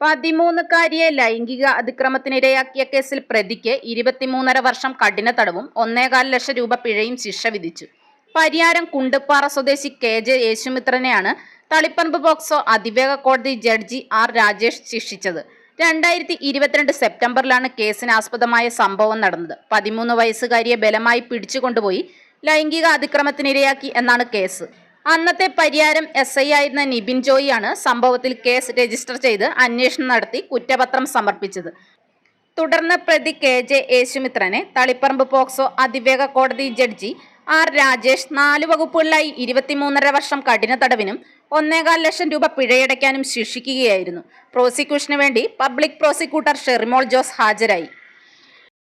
പതിമൂന്നുകാരിയെ ലൈംഗിക അതിക്രമത്തിനിരയാക്കിയ കേസിൽ പ്രതിക്ക് ഇരുപത്തിമൂന്നര വർഷം കഠിന തടവും ഒന്നേകാൽ ലക്ഷം രൂപ പിഴയും ശിക്ഷ വിധിച്ചു. പരിയാരം കുണ്ടുപ്പാറ സ്വദേശി കെ ജെ യേശുമിത്രനെയാണ് തളിപ്പറമ്പ് പോക്സോ അതിവേഗ കോടതി ജഡ്ജി ആർ രാജേഷ് ശിക്ഷിച്ചത്. രണ്ടായിരത്തി ഇരുപത്തിരണ്ട് സെപ്റ്റംബറിലാണ് കേസിനാസ്പദമായ സംഭവം നടന്നത്. പതിമൂന്ന് വയസ്സുകാരിയെ ബലമായി പിടിച്ചുകൊണ്ടുപോയി ലൈംഗിക അതിക്രമത്തിനിരയാക്കി എന്നാണ് കേസ്. അന്നത്തെ പരിയാരം എസ് ഐ ആയിരുന്ന നിബിൻ ജോയിയാണ് സംഭവത്തിൽ കേസ് രജിസ്റ്റർ ചെയ്ത് അന്വേഷണം നടത്തി കുറ്റപത്രം സമർപ്പിച്ചത്. തുടർന്ന് പ്രതി കെ ജെ യേശുമിത്രനെ തളിപ്പറമ്പ് പോക്സോ അതിവേഗ കോടതി ജഡ്ജി ആർ രാജേഷ് നാല് വകുപ്പുകളിലായി ഇരുപത്തിമൂന്നര വർഷം കഠിന തടവിനും ഒന്നേകാൽ ലക്ഷം രൂപ പിഴയടയ്ക്കാനും ശിക്ഷിക്കുകയായിരുന്നു. പ്രോസിക്യൂഷന് വേണ്ടി പബ്ലിക് പ്രോസിക്യൂട്ടർ ഷെറിമോൾ ജോസ് ഹാജരായി.